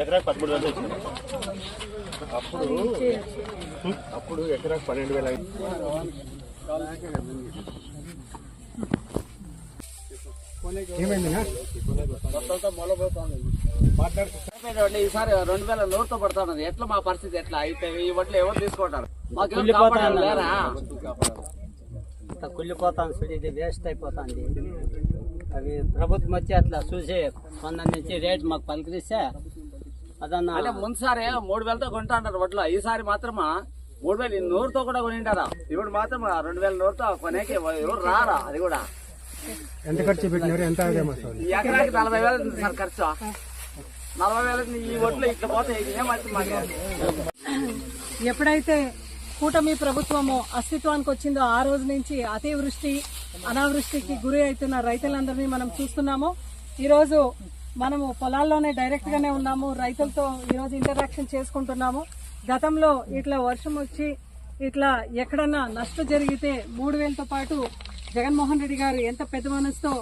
ఎకరాకు పదమూడు వేలు వచ్చింది అప్పుడు అప్పుడు ఎకరాకు పన్నెండు వేలు ఈసారి రెండు వేల నోరుతో పడుతున్నది. ఎట్లా మా పరిస్థితి ఎట్లా అయితే ఈ వడ్లు ఎవరు తీసుకుంటారు? మాకు కాపాడాలి? లేరా? కుళ్ళిపోతాను చూడు ఇది వేస్ట్ అయిపోతుంది. అవి ప్రభుత్వం వచ్చి అట్లా చూసి నుంచి రేట్ మాకు పలికిరిస్తే అదన్నా అంటే ముందుసారి మూడు వేలతో కొంటా అంటారు వడ్లు. ఈసారి మాత్రమా మూడు వేలు నోరుతో కూడా కొనింటారా ఇప్పుడు మాత్రం రెండు వేల నోరుతో కొనేకి ఎవరు రారా? అది కూడా. ఎంత ఖర్చు పెట్టినారు? ఎంత ఎకరాకి నలభై వేలు సార్ ఖర్చు. నలభై ఈ ఇట్లా ఎప్పుడైతే కూటమి ప్రభుత్వము అస్తిత్వానికి వచ్చిందో ఆ రోజు నుంచి అతివృష్టి అనావృష్టికి గురి అవుతున్న రైతులందరినీ మనం చూస్తున్నాము. ఈరోజు మనము పొలాల్లోనే డైరెక్ట్ గానే ఉన్నాము. రైతులతో ఈరోజు ఇంటరాక్షన్ చేసుకుంటున్నాము. గతంలో ఇట్లా వర్షం వచ్చి ఇట్లా ఎక్కడన్నా నష్టం జరిగితే మూడు వేలతో పాటు జగన్మోహన్ రెడ్డి గారు ఎంత పెద్ద మనసుతో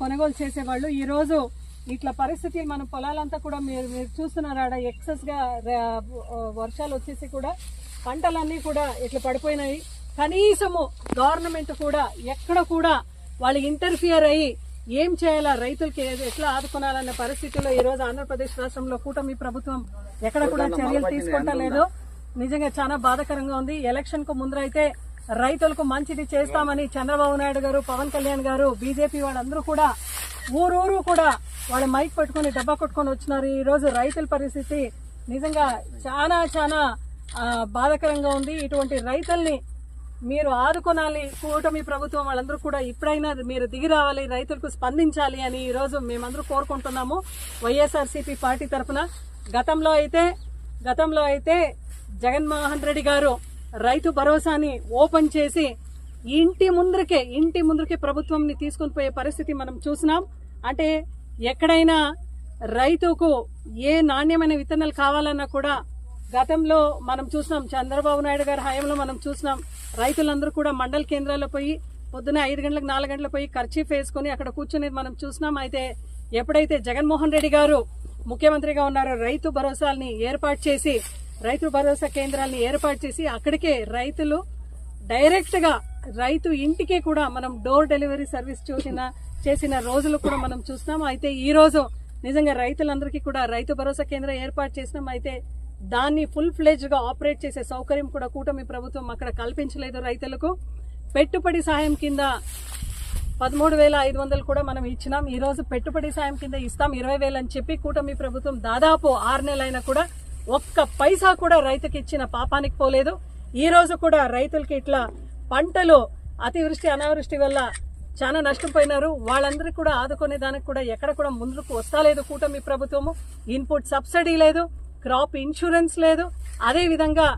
కొనుగోలు చేసేవాళ్ళు. ఈరోజు ఇట్లా పరిస్థితి మన పొలాలంతా కూడా మీరు మీరు చూస్తున్నారు ఆడ ఎక్సెస్గా ర- వర్షాలు వచ్చేసి కూడా పంటలన్నీ కూడా ఇట్లా పడిపోయినాయి. కనీసము గవర్నమెంట్ కూడా ఎక్కడ కూడా వాళ్ళు ఇంటర్ఫియర్ అయ్యి ఏం చేయాలా రైతులకి ఎట్లా పరిస్థితిలో ఈ రోజు ఆంధ్రప్రదేశ్ రాష్ట్రంలో కూటమి ప్రభుత్వం ఎక్కడ కూడా చర్యలు తీసుకుంటా లేదు. నిజంగా చాలా బాధాకరంగా ఉంది. ఎలక్షన్కు ముందరైతే రైతులకు మంచిది చేస్తామని చంద్రబాబు నాయుడు గారు పవన్ కళ్యాణ్ గారు బీజేపీ వాళ్ళందరూ కూడా ఊరూరు కూడా వాళ్ళ మైక్ పట్టుకొని డబ్బా కొట్టుకొని వచ్చినారు. ఈ రోజు రైతుల పరిస్థితి నిజంగా చాలా చాలా బాధాకరంగా ఉంది. ఇటువంటి రైతుల్ని మీరు ఆదుకోనాలి. కూటమి ప్రభుత్వం వాళ్ళందరూ కూడా ఇప్పుడైనా మీరు దిగి రావాలి రైతులకు స్పందించాలి అని ఈరోజు మేమందరూ కోరుకుంటున్నాము. వైఎస్ఆర్సీపీ పార్టీ తరఫున. గతంలో అయితే గతంలో అయితే జగన్మోహన్ రెడ్డి గారు రైతు భరోసాని ఓపెన్ చేసి ఇంటి ముందరికే ఇంటి ముందరికే ప్రభుత్వంని తీసుకొని పోయే పరిస్థితి మనం చూసినాం. అంటే ఎక్కడైనా రైతుకు ఏ నాణ్యమైన విత్తనాలు కావాలన్నా కూడా గతంలో మనం చూసినాం. చంద్రబాబు నాయుడు గారి హయాంలో మనం చూసినాం. రైతులందరూ కూడా మండల కేంద్రాల్లో పోయి పొద్దున ఐదు గంటలకు నాలుగు గంటలకు పోయి ఖర్చీఫ్ వేసుకొని అక్కడ కూర్చునేది మనం చూసినాం. అయితే ఎప్పుడైతే జగన్మోహన్ రెడ్డి గారు ముఖ్యమంత్రిగా ఉన్నారో రైతు భరోసాల్ని ఏర్పాటు చేసి రైతు భరోసా కేంద్రాలను ఏర్పాటు చేసి అక్కడికే రైతులు డైరెక్ట్గా రైతు ఇంటికే కూడా మనం డోర్ డెలివరీ సర్వీస్ చూసిన చేసిన రోజులు కూడా మనం చూస్తున్నాం. అయితే ఈ రోజు నిజంగా రైతులందరికీ కూడా రైతు భరోసా కేంద్రం ఏర్పాటు చేసినాం. అయితే దాన్ని ఫుల్ ఫ్లెజ్గా ఆపరేట్ చేసే సౌకర్యం కూడా కూటమి ప్రభుత్వం అక్కడ కల్పించలేదు రైతులకు. పెట్టుబడి సాయం కింద పదమూడు వేల ఐదు వందలు కూడా మనం ఇచ్చినాం. ఈరోజు పెట్టుబడి సాయం కింద ఇస్తాం. ఇరవై వేలు అని చెప్పి కూటమి ప్రభుత్వం దాదాపు ఆరు నెలలైనా కూడా ఒక్క పైసా కూడా రైతుకి ఇచ్చిన పాపానికి పోలేదు. ఈ రోజు కూడా రైతులకి ఇట్లా పంటలు అతివృష్టి అనావృష్టి వల్ల చాలా నష్టపోయినారు. వాళ్ళందరికీ కూడా ఆదుకునే దానికి కూడా ఎక్కడ కూడా ముందుకు వస్తాలేదు కూటమి ప్రభుత్వము. ఇన్పుట్ సబ్సిడీ లేదు క్రాప్ ఇన్సూరెన్స్ లేదు. అదే విధంగా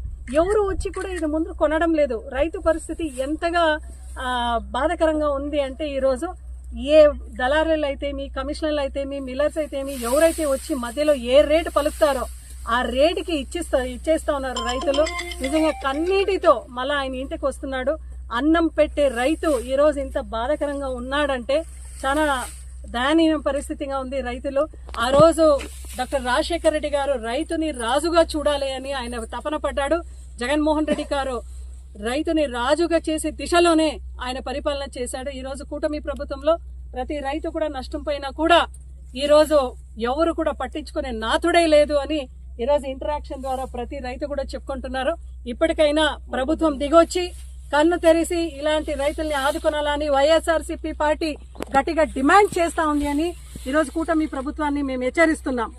ఎవరు వచ్చి కూడా ఇది ముందు కొనడం లేదు. రైతు పరిస్థితి ఎంతగా బాధకరంగా బాధాకరంగా ఉంది అంటే ఈరోజు ఏ దళారులు అయితే మీ కమిషనర్లు అయితే మీ మిల్లర్స్ అయితే మీ ఎవరైతే వచ్చి మధ్యలో ఏ రేటు పలుకుతారో ఆ రేటుకి ఇచ్చిస్తా ఇచ్చేస్తా ఉన్నారు రైతులు. నిజంగా కన్నీటితో మళ్ళీ ఆయన ఇంటికి వస్తున్నాడు. అన్నం పెట్టే రైతు ఈరోజు ఇంత బాధాకరంగా ఉన్నాడంటే చాలా దయనీయ పరిస్థితిగా ఉంది రైతులు. ఆ రోజు డాక్టర్ రాజశేఖర రెడ్డి గారు రైతుని రాజుగా చూడాలి అని ఆయన తపన పడ్డాడు. జగన్మోహన్ రెడ్డి గారు రైతుని రాజుగా చేసే దిశలోనే ఆయన పరిపాలన చేశాడు. ఈ రోజు కూటమి ప్రభుత్వంలో ప్రతి రైతు కూడా నష్టం పోయినా కూడా ఈ రోజు ఎవరు కూడా పట్టించుకునే నాథుడే లేదు అని ఈరోజు ఇంటరాక్షన్ ద్వారా ప్రతి రైతు కూడా చెప్పుకుంటున్నారు. ఇప్పటికైనా ప్రభుత్వం దిగొచ్చి కన్ను తెరిసి ఇలాంటి రైతుల్ని ఆదుకొనాలని వైఎస్ఆర్సీపీ పార్టీ గట్టిగా డిమాండ్ చేస్తా ఉంది అని ఈరోజు కూటమి ప్రభుత్వాన్ని మేము హెచ్చరిస్తున్నాం.